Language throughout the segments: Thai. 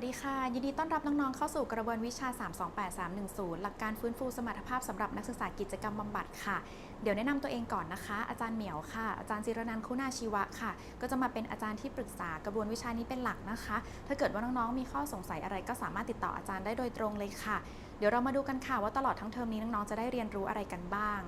วัสดีค่ะ ยินดีต้อนรับน้องๆเข้าสู่กระบวนวิชา 328310 หลักการฟื้นฟูสมรรถภาพสำหรับนักศึกษากิจกรรมบำบัดค่ะ เดี๋ยวแนะนำตัวเองก่อนนะคะ อาจารย์เหมียวค่ะ อาจารย์จิรนันคุณาชีวะค่ะ ก็จะมาเป็นอาจารย์ที่ปรึกษากระบวนวิชานี้เป็นหลักนะคะ ถ้าเกิดว่าน้องๆมีข้อสงสัยอะไรก็สามารถติดต่ออาจารย์ได้โดยตรงเลยค่ะ เดี๋ยวเรามาดูกันค่ะว่าตลอดทั้งเทอมนี้น้องๆจะได้เรียนรู้อะไรกันบ้าง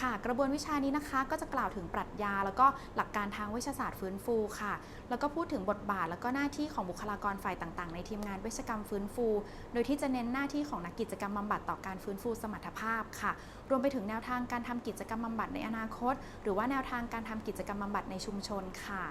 ค่ะ กระบวนวิชานี้นะคะก็จะกล่าวถึงปรัชญา แล้วก็หลักการทางเวชศาสตร์ฟื้นฟูค่ะ แล้วก็พูดถึงบทบาท แล้วก็หน้าที่ของบุคลากรฝ่ายต่างๆ ในทีมงานเวชกรรมฟื้นฟู โดยที่จะเน้นหน้าที่ของนักกิจกรรมบำบัดต่อการฟื้นฟูสมรรถภาพค่ะ รวมไปถึงแนวทางการทำกิจกรรมบำบัดในอนาคต หรือว่าแนวทางการทำกิจกรรมบำบัดในชุมชนค่ะ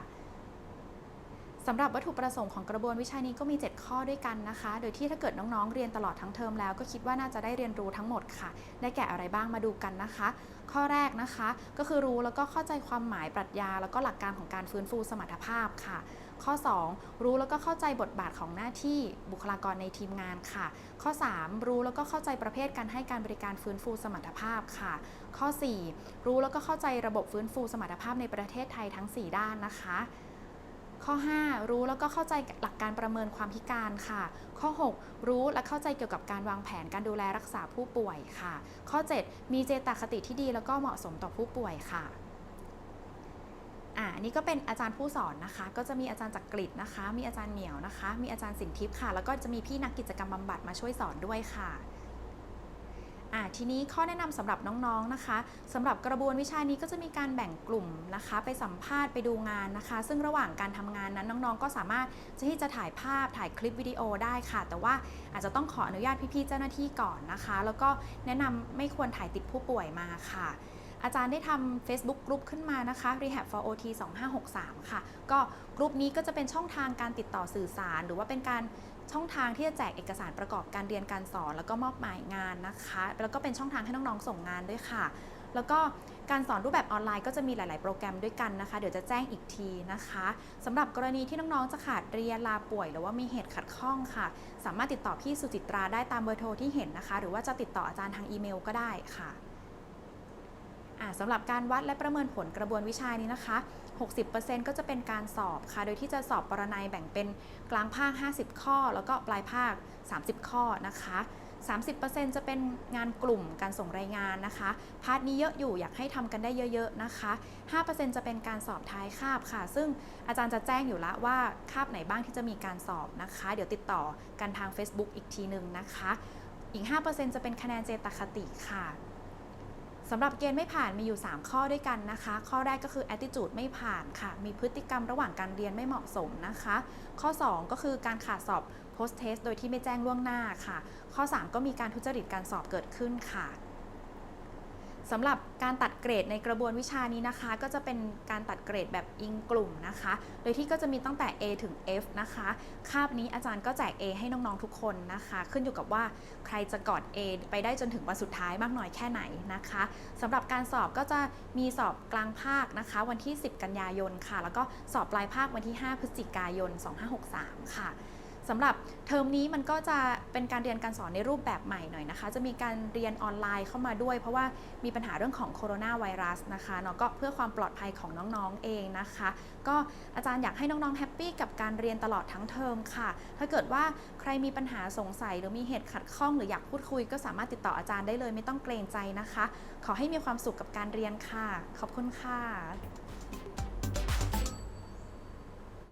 สำหรับวัตถุประสงค์ของกระบวนวิชานี้ก็มี 7 ข้อด้วยกันนะคะ โดยที่ถ้าเกิดน้องๆ เรียนตลอดทั้งเทอมแล้วก็คิดว่าน่าจะได้เรียนรู้ทั้งหมดค่ะ ได้แก่อะไรบ้างมาดูกันนะคะ ข้อแรกนะคะ ก็คือรู้แล้วก็เข้าใจความหมายปรัชญา แล้วก็หลักการของการฟื้นฟูสมรรถภาพค่ะ ข้อ 2 รู้แล้วก็เข้าใจบทบาทของหน้าที่บุคลากรในทีมงานค่ะ ข้อ 3 รู้แล้วก็เข้าใจประเภทการให้การบริการฟื้นฟูสมรรถภาพค่ะ ข้อ 4 รู้แล้วก็เข้าใจระบบฟื้นฟูสมรรถภาพในประเทศไทยทั้ง 4 ด้านนะคะ ข้อ 5 รู้แล้วก็เข้าใจหลักการประเมินความพิการค่ะ ข้อ 6 รู้และเข้าใจเกี่ยวกับการวางแผนการดูแลรักษาผู้ป่วยค่ะ ข้อ 7 มีเจตคติที่ดีแล้วก็เหมาะสมต่อผู้ป่วยค่ะอ่านนี้ก็เป็นอาจารย์ผู้สอนนะคะ ก็จะมีอาจารย์จักกริดนะคะ มีอาจารย์เหมียวนะคะ มีอาจารย์สินทิพย์ค่ะ แล้วก็จะมีพี่นักกิจกรรมบำบัดมาช่วยสอนด้วยค่ะ อ่าทีนี้ข้อแนะนำสำหรับน้องๆนะคะสำหรับกระบวนวิชานี้ก็จะมีการแบ่งกลุ่มนะคะ ไปสัมภาษณ์ไปดูงานนะคะ ซึ่งระหว่างการทำงานนั้นน้องๆ ก็สามารถที่จะถ่ายภาพถ่ายคลิปวิดีโอได้ค่ะ แต่ว่าอาจจะต้องขออนุญาตพี่ๆเจ้าหน้าที่ก่อนนะคะ แล้วก็แนะนำไม่ควรถ่ายติดผู้ป่วยมาค่ะ อาจารย์ได้ทำ Facebook กลุ่มขึ้นมานะคะ Rehab for OT 2563 ค่ะ ก็กลุ่มนี้ก็จะเป็นช่องทางการติดต่อสื่อสาร หรือว่าเป็นการช่องทางที่จะแจกเอกสารประกอบการเรียนการสอน แล้วก็มอบหมายงานนะคะ แล้วก็เป็นช่องทางให้น้องๆส่งงานด้วยค่ะ แล้วก็การสอนรูปแบบออนไลน์ก็จะมีหลาย ๆ โปรแกรมด้วยกันนะคะ เดี๋ยวจะแจ้งอีกทีนะคะสำหรับกรณีที่น้อง ๆ จะขาดเรียนลาป่วย หรือว่ามีเหตุขัดข้องค่ะ สามารถติดต่อพี่สุจิตราได้ตามเบอร์โทรที่เห็นนะคะ หรือว่าจะติดต่ออาจารย์ทางอีเมลก็ได้ค่ะ สำหรับการวัดและประเมินผลกระบวนวิชานี้นะคะ 60%ก็จะเป็นการสอบค่ะ โดยที่จะสอบปรนัยแบ่งเป็นกลางภาค 50 ข้อ แล้วก็ปลายภาค 30 ข้อนะคะ 30%จะเป็นงานกลุ่มการส่งรายงานนะคะ พาร์ทนี้เยอะอยู่อยากให้ทำกันได้เยอะๆนะคะ 5%จะเป็นการสอบท้ายคาบค่ะ ซึ่งอาจารย์จะแจ้งอยู่แล้วว่าคาบไหนบ้างที่จะมีการสอบนะคะ เดี๋ยวติดต่อกันทาง Facebook อีกทีหนึ่งนะคะ อีก 5%จะเป็นคะแนนเจตคติค่ะ สำหรับเกณฑ์ไม่ผ่านมีอยู่ 3 ข้อด้วยกันนะคะ ข้อแรกก็คือ attitude ไม่ผ่านค่ะ มีพฤติกรรมระหว่างการเรียนไม่เหมาะสมนะคะ ข้อ 2 ก็คือการขาดสอบ post test โดยที่ไม่แจ้งล่วงหน้าค่ะ ข้อ 3 ก็มีการทุจริตการสอบเกิดขึ้นค่ะ สำหรับการตัดเกรดในกระบวนวิชานี้นะคะ ก็จะเป็นการตัดเกรดแบบอิงกลุ่มนะคะ โดยที่ก็จะมีตั้งแต่ A ถึง F นะคะ คาบนี้อาจารย์ก็แจก A ให้น้องๆทุกคนนะคะ ขึ้นอยู่กับว่าใครจะกอด A ไปได้จนถึงวันสุดท้ายมากน้อยแค่ไหนนะคะสำหรับการสอบก็จะมีสอบกลางภาคนะคะ วันที่ 10 กันยายนค่ะ แล้วก็สอบปลายภาควันที่ 5 พฤศจิกายน 2563 ค่ะ สำหรับเทอมนี้มันก็จะเป็นการเรียนการสอนในรูปแบบใหม่หน่อยนะคะ จะมีการเรียนออนไลน์เข้ามาด้วย เพราะว่ามีปัญหาเรื่องของโคโรนาไวรัสนะคะเนาะก็เพื่อความปลอดภัยของน้องๆเองนะคะ ก็อาจารย์อยากให้น้องๆแฮปปี้กับการเรียนตลอดทั้งเทอมค่ะ ถ้าเกิดว่าใครมีปัญหาสงสัยหรือมีเหตุขัดข้องหรืออยากพูดคุย ก็สามารถติดต่ออาจารย์ได้เลยไม่ต้องเกรงใจนะคะ ขอให้มีความสุขกับการเรียนค่ะ ขอบคุณค่ะ